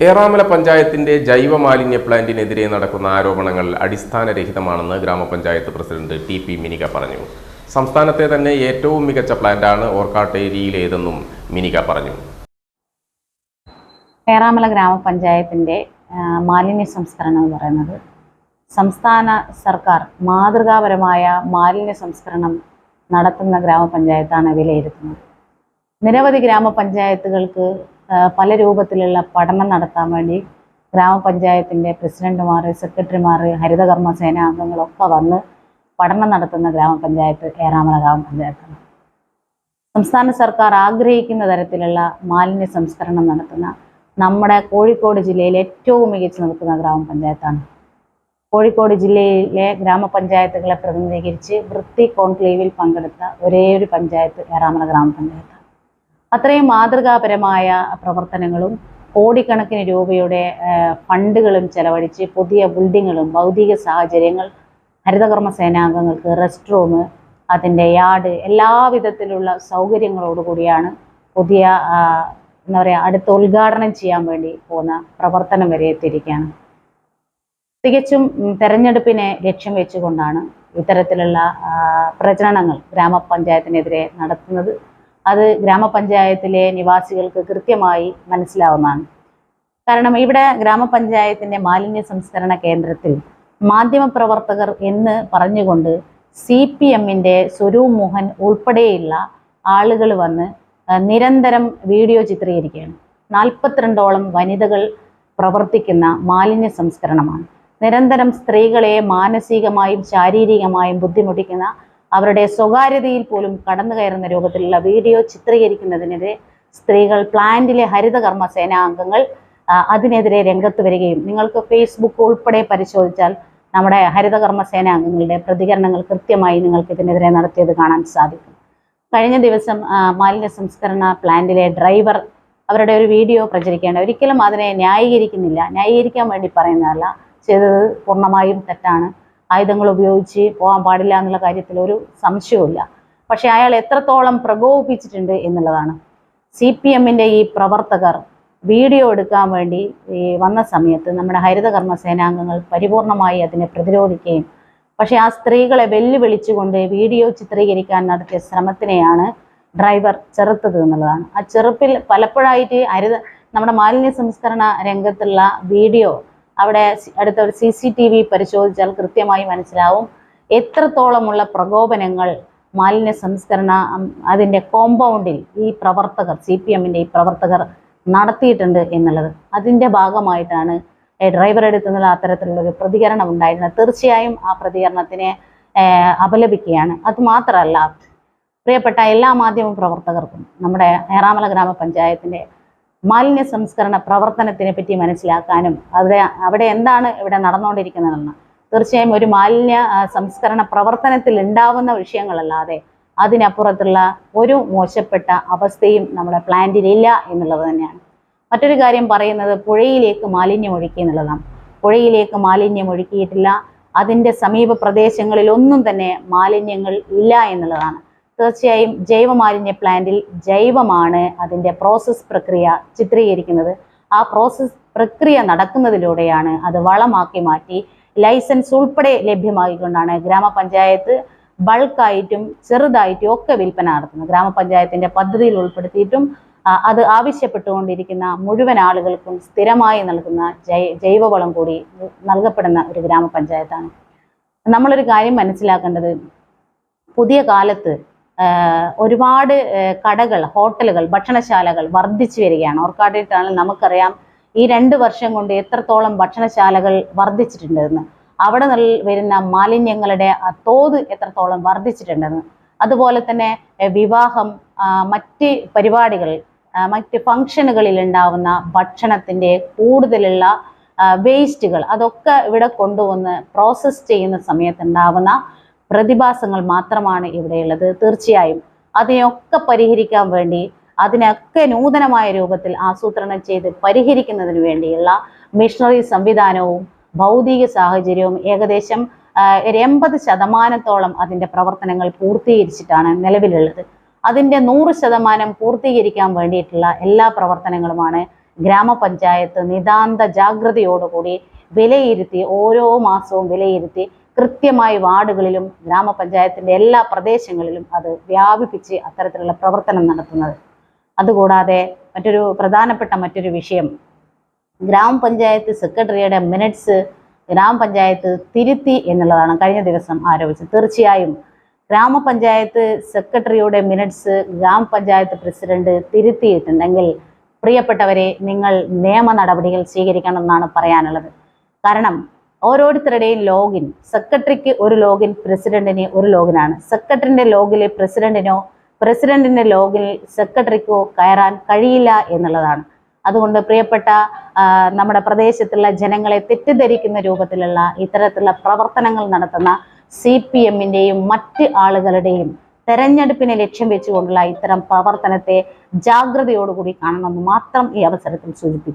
ഏറാമല പഞ്ചായത്തിന്റെ ജൈവ മാലിന്യ പ്ലാന്റിനെതിരെ നടക്കുന്ന ആരോപണങ്ങൾ അടിസ്ഥാനരഹിതമാണെന്ന് ഗ്രാമപഞ്ചായത്ത് പ്രസിഡന്റ് ടി പി മിനിക പറഞ്ഞു. സംസ്ഥാനത്തെ തന്നെ ഏറ്റവും മികച്ച പ്ലാന്റാണ് ഓർക്കാട്ടേരിയിലേതെന്നും മിനിക പറഞ്ഞു. ഏറാമല ഗ്രാമപഞ്ചായത്തിന്റെ മാലിന്യ സംസ്കരണം എന്ന് പറയുന്നത് സംസ്ഥാന സർക്കാർ മാതൃകാപരമായ മാലിന്യ സംസ്കരണം നടത്തുന്ന ഗ്രാമപഞ്ചായത്താണ് വിലയിരുത്തുന്നത്. നിരവധി ഗ്രാമപഞ്ചായത്തുകൾക്ക് പല രൂപത്തിലുള്ള പഠനം നടത്താൻ വേണ്ടി ഗ്രാമപഞ്ചായത്തിന്റെ പ്രസിഡന്റുമാർ സെക്രട്ടറിമാർ ഹരിതകർമ്മ സേനാ അംഗങ്ങളൊക്കെ വന്ന് പഠനം നടത്തുന്ന ഗ്രാമപഞ്ചായത്ത് ഏറാമല ഗ്രാമപഞ്ചായത്താണ്. സംസ്ഥാന സർക്കാർ ആഗ്രഹിക്കുന്ന തരത്തിലുള്ള മാലിന്യ സംസ്കരണം നടത്തുന്ന നമ്മുടെ കോഴിക്കോട് ജില്ലയിൽ ഏറ്റവും മികച്ചു നിൽക്കുന്ന ഗ്രാമപഞ്ചായത്താണ്. കോഴിക്കോട് ജില്ലയിലെ ഗ്രാമപഞ്ചായത്തുകളെ പ്രതിനിധീകരിച്ച് വൃത്തി കോൺക്ലേവിൽ പങ്കെടുത്ത ഒരേ ഒരു പഞ്ചായത്ത് ഏറാമല ഗ്രാമപഞ്ചായത്താണ്. അത്രയും മാതൃകാപരമായ പ്രവർത്തനങ്ങളും കോടിക്കണക്കിന് രൂപയുടെ ഫണ്ടുകളും ചെലവഴിച്ച് പുതിയ ബിൽഡിങ്ങുകളും ഭൗതിക സാഹചര്യങ്ങൾ ഹരിതകർമ്മ സേനാംഗങ്ങൾക്ക് റെസ്റ്റ് റൂം അതിന്റെ യാർഡ് എല്ലാവിധത്തിലുള്ള സൗകര്യങ്ങളോടുകൂടിയാണ് പുതിയ എന്താ പറയുക അടുത്ത ഉദ്ഘാടനം ചെയ്യാൻ വേണ്ടി പോകുന്ന പ്രവർത്തനം വരെ എത്തിയിരിക്കുകയാണ്. തികച്ചും തെരഞ്ഞെടുപ്പിനെ ലക്ഷ്യം വെച്ചുകൊണ്ടാണ് ഇത്തരത്തിലുള്ള പ്രചരണങ്ങൾ ഗ്രാമപഞ്ചായത്തിനെതിരെ നടത്തുന്നത്. അത് ഗ്രാമപഞ്ചായത്തിലെ നിവാസികൾക്ക് കൃത്യമായി മനസ്സിലാവുന്നതാണ്. കാരണം ഇവിടെ ഗ്രാമപഞ്ചായത്തിന്റെ മാലിന്യ സംസ്കരണ കേന്ദ്രത്തിൽ മാധ്യമപ്രവർത്തകർ എന്ന് പറഞ്ഞുകൊണ്ട് സി പി എമ്മിന്റെ സ്വരൂപ് മോഹൻ ഉൾപ്പെടെയുള്ള ആളുകൾ വന്ന് നിരന്തരം വീഡിയോ ചിത്രീകരിക്കുകയാണ്. നാൽപ്പത്തിരണ്ടോളം വനിതകൾ പ്രവർത്തിക്കുന്ന മാലിന്യ സംസ്കരണമാണ്. നിരന്തരം സ്ത്രീകളെ മാനസികമായും ശാരീരികമായും ബുദ്ധിമുട്ടിക്കുന്ന അവരുടെ സ്വകാര്യതയിൽ പോലും കടന്നു കയറുന്ന രൂപത്തിലുള്ള വീഡിയോ ചിത്രീകരിക്കുന്നതിനെതിരെ സ്ത്രീകൾ പ്ലാന്റിലെ ഹരിതകർമ്മ സേനാ അംഗങ്ങൾ ആ, അതിനെതിരെ രംഗത്ത് വരികയും നിങ്ങൾക്ക് ഫേസ്ബുക്ക് ഉൾപ്പെടെ പരിശോധിച്ചാൽ നമ്മുടെ ഹരിതകർമ്മ സേനാ അംഗങ്ങളുടെ പ്രതികരണങ്ങൾ കൃത്യമായി നിങ്ങൾക്ക് ഇതിനെതിരെ നടത്തിയത് കാണാൻ സാധിക്കും. കഴിഞ്ഞ ദിവസം മാലിന്യ സംസ്കരണ പ്ലാന്റിലെ ഡ്രൈവർ അവരുടെ ഒരു വീഡിയോ പ്രചരിക്കേണ്ട ഒരിക്കലും അതിനെ ന്യായീകരിക്കുന്നില്ല. ന്യായീകരിക്കാൻ വേണ്ടി പറയുന്നതല്ല. ചെയ്തത് പൂർണമായും തെറ്റാണ്. ആയുധങ്ങൾ ഉപയോഗിച്ച് പോകാൻ പാടില്ല എന്നുള്ള കാര്യത്തിൽ ഒരു സംശയവുമില്ല. പക്ഷേ അയാൾ എത്രത്തോളം പ്രകോപിപ്പിച്ചിട്ടുണ്ട് എന്നുള്ളതാണ്. സി പി എമ്മിന്റെ ഈ പ്രവർത്തകർ വീഡിയോ എടുക്കാൻ വേണ്ടി വന്ന സമയത്ത് നമ്മുടെ ഹരിതകർമ്മ സേനാംഗങ്ങൾ പരിപൂർണമായി അതിനെ പ്രതിരോധിക്കുകയും പക്ഷേ ആ സ്ത്രീകളെ വെല്ലുവിളിച്ചുകൊണ്ട് വീഡിയോ ചിത്രീകരിക്കാൻ നടത്തിയ ശ്രമത്തിനെയാണ് ഡ്രൈവർ ചെറുത്തത് എന്നുള്ളതാണ്. ആ ചെറുപ്പിൽ പലപ്പോഴായിട്ട് ഹരിത നമ്മുടെ മാലിന്യ സംസ്കരണ രംഗത്തുള്ള വീഡിയോ അവിടെ അടുത്ത ഒരു സി സി ടി വി പരിശോധിച്ചാൽ കൃത്യമായി മനസ്സിലാവും. എത്രത്തോളമുള്ള പ്രകോപനങ്ങൾ മാലിന്യ സംസ്കരണ അതിന്റെ കോമ്പൗണ്ടിൽ ഈ പ്രവർത്തകർ സി പി എമ്മിന്റെ ഈ പ്രവർത്തകർ നടത്തിയിട്ടുണ്ട് എന്നുള്ളത്. അതിന്റെ ഭാഗമായിട്ടാണ് ഡ്രൈവർ എടുത്തുള്ള അത്തരത്തിലുള്ള ഒരു പ്രതികരണം ഉണ്ടായിരുന്നത്. തീർച്ചയായും ആ പ്രതികരണത്തിനെ അപലപിക്കുകയാണ്. അതുമാത്രമല്ല പ്രിയപ്പെട്ട എല്ലാ മാധ്യമ പ്രവർത്തകർക്കും നമ്മുടെ ഏറാമല ഗ്രാമപഞ്ചായത്തിന്റെ മാലിന്യ സംസ്കരണ പ്രവർത്തനത്തിനെ പറ്റി മനസ്സിലാക്കാനും അവിടെ അവിടെ എന്താണ് ഇവിടെ നടന്നുകൊണ്ടിരിക്കുന്നതെന്ന്. തീർച്ചയായും ഒരു മാലിന്യ സംസ്കരണ പ്രവർത്തനത്തിൽ ഉണ്ടാവുന്ന വിഷയങ്ങളല്ലാതെ അതിനപ്പുറത്തുള്ള ഒരു മോശപ്പെട്ട അവസ്ഥയും നമ്മുടെ പ്ലാന്റിലില്ല എന്നുള്ളത് തന്നെയാണ്. മറ്റൊരു കാര്യം പറയുന്നത് പുഴയിലേക്ക് മാലിന്യം ഒഴുക്കി എന്നുള്ളതാണ്. പുഴയിലേക്ക് മാലിന്യം ഒഴുക്കിയിട്ടില്ല. അതിന്റെ സമീപ പ്രദേശങ്ങളിലൊന്നും തന്നെ മാലിന്യങ്ങൾ ഇല്ല എന്നുള്ളതാണ്. തീർച്ചയായും ജൈവ മാലിന്യ പ്ലാന്റിൽ ജൈവമാണ് അതിന്റെ പ്രോസസ്സ് പ്രക്രിയ ചിത്രീകരിക്കുന്നത്. ആ പ്രോസസ്സ് പ്രക്രിയ നടക്കുന്നതിലൂടെയാണ് അത് വളമാക്കി മാറ്റി ലൈസൻസ് ഉൾപ്പെടെ ലഭ്യമാക്കിക്കൊണ്ടാണ് ഗ്രാമപഞ്ചായത്ത് ബൾക്കായിട്ടും ചെറുതായിട്ടും ഒക്കെ വിൽപ്പന നടത്തുന്നത്. ഗ്രാമപഞ്ചായത്തിന്റെ പദ്ധതിയിൽ ഉൾപ്പെടുത്തിയിട്ടും അത് ആവശ്യപ്പെട്ടുകൊണ്ടിരിക്കുന്ന മുഴുവൻ ആളുകൾക്കും സ്ഥിരമായി നൽകുന്ന ജൈ ജൈവവളം കൂടി നൽകപ്പെടുന്ന ഒരു ഗ്രാമപഞ്ചായത്താണ്. നമ്മളൊരു കാര്യം മനസ്സിലാക്കേണ്ടത് പുതിയ കാലത്ത് ഒരുപാട് കടകൾ ഹോട്ടലുകൾ ഭക്ഷണശാലകൾ വർദ്ധിച്ചു വരികയാണ്. ഓർക്കാട്ടിട്ടാണെങ്കിൽ നമുക്കറിയാം ഈ രണ്ട് വർഷം കൊണ്ട് എത്രത്തോളം ഭക്ഷണശാലകൾ വർദ്ധിച്ചിട്ടുണ്ടെന്ന്. അവിടെ വരുന്ന മാലിന്യങ്ങളുടെ തോത് എത്രത്തോളം വർദ്ധിച്ചിട്ടുണ്ടെന്ന്. അതുപോലെ തന്നെ വിവാഹം മറ്റ് പരിപാടികൾ മറ്റ് ഫങ്ഷനുകളിൽ ഉണ്ടാവുന്ന ഭക്ഷണത്തിന്റെ കൂടുതലുള്ള വേസ്റ്റുകൾ അതൊക്കെ ഇവിടെ കൊണ്ടുവന്ന് പ്രോസസ്സ് ചെയ്യുന്ന സമയത്ത് ഉണ്ടാവുന്ന പ്രതിഭാസങ്ങൾ മാത്രമാണ് ഇവിടെയുള്ളത്. തീർച്ചയായും അതിനെയൊക്കെ പരിഹരിക്കാൻ വേണ്ടി അതിനൊക്കെ നൂതനമായ രൂപത്തിൽ ആസൂത്രണം ചെയ്ത് പരിഹരിക്കുന്നതിന് വേണ്ടിയുള്ള മിഷണറി സംവിധാനവും ഭൗതിക സാഹചര്യവും ഏകദേശം ഒരു എൺപത് ശതമാനത്തോളം അതിന്റെ പ്രവർത്തനങ്ങൾ പൂർത്തീകരിച്ചിട്ടാണ് നിലവിലുള്ളത്. അതിന്റെ നൂറ് ശതമാനം പൂർത്തീകരിക്കാൻ വേണ്ടിയിട്ടുള്ള എല്ലാ പ്രവർത്തനങ്ങളുമാണ് ഗ്രാമപഞ്ചായത്ത് നിതാന്ത ജാഗ്രതയോടുകൂടി വിലയിരുത്തി ഓരോ മാസവും വിലയിരുത്തി കൃത്യമായി വാർഡുകളിലും ഗ്രാമപഞ്ചായത്തിന്റെ എല്ലാ പ്രദേശങ്ങളിലും അത് വ്യാപിപ്പിച്ച് അത്തരത്തിലുള്ള പ്രവർത്തനം നടത്തുന്നത്. അതുകൂടാതെ മറ്റൊരു പ്രധാനപ്പെട്ട മറ്റൊരു വിഷയം ഗ്രാമപഞ്ചായത്ത് സെക്രട്ടറിയുടെ മിനിറ്റ്സ് ഗ്രാമപഞ്ചായത്ത് തിരുത്തി എന്നുള്ളതാണ് കഴിഞ്ഞ ദിവസം ആരോപിച്ചത്. തീർച്ചയായും ഗ്രാമപഞ്ചായത്ത് സെക്രട്ടറിയുടെ മിനിറ്റ്സ് ഗ്രാമപഞ്ചായത്ത് പ്രസിഡന്റ് തിരുത്തിയിട്ടുണ്ടെങ്കിൽ പ്രിയപ്പെട്ടവരെ നിങ്ങൾ നിയമ നടപടികൾ സ്വീകരിക്കണം എന്നാണ് പറയാനുള്ളത്. കാരണം ഓരോരുത്തരുടെയും ലോഗിൻ സെക്രട്ടറിക്ക് ഒരു ലോഗിൻ പ്രസിഡന്റിന് ഒരു ലോഗിനാണ് സെക്രട്ടറിന്റെ ലോഗിൽ പ്രസിഡന്റിനോ പ്രസിഡന്റിന്റെ ലോഗിൽ സെക്രട്ടറിക്കോ കയറാൻ കഴിയില്ല എന്നുള്ളതാണ്. അതുകൊണ്ട് പ്രിയപ്പെട്ട നമ്മുടെ പ്രദേശത്തുള്ള ജനങ്ങളെ തെറ്റിദ്ധരിക്കുന്ന രൂപത്തിലുള്ള ഇത്തരത്തിലുള്ള പ്രവർത്തനങ്ങൾ നടത്തുന്ന സി പി എമ്മിന്റെയും മറ്റ് ആളുകളുടെയും തെരഞ്ഞെടുപ്പിനെ ലക്ഷ്യം വെച്ചുകൊണ്ടുള്ള ഇത്തരം പ്രവർത്തനത്തെ ജാഗ്രതയോടുകൂടി കാണണമെന്ന് മാത്രം ഈ അവസരത്തിൽ സൂചിപ്പിക്കുന്നു.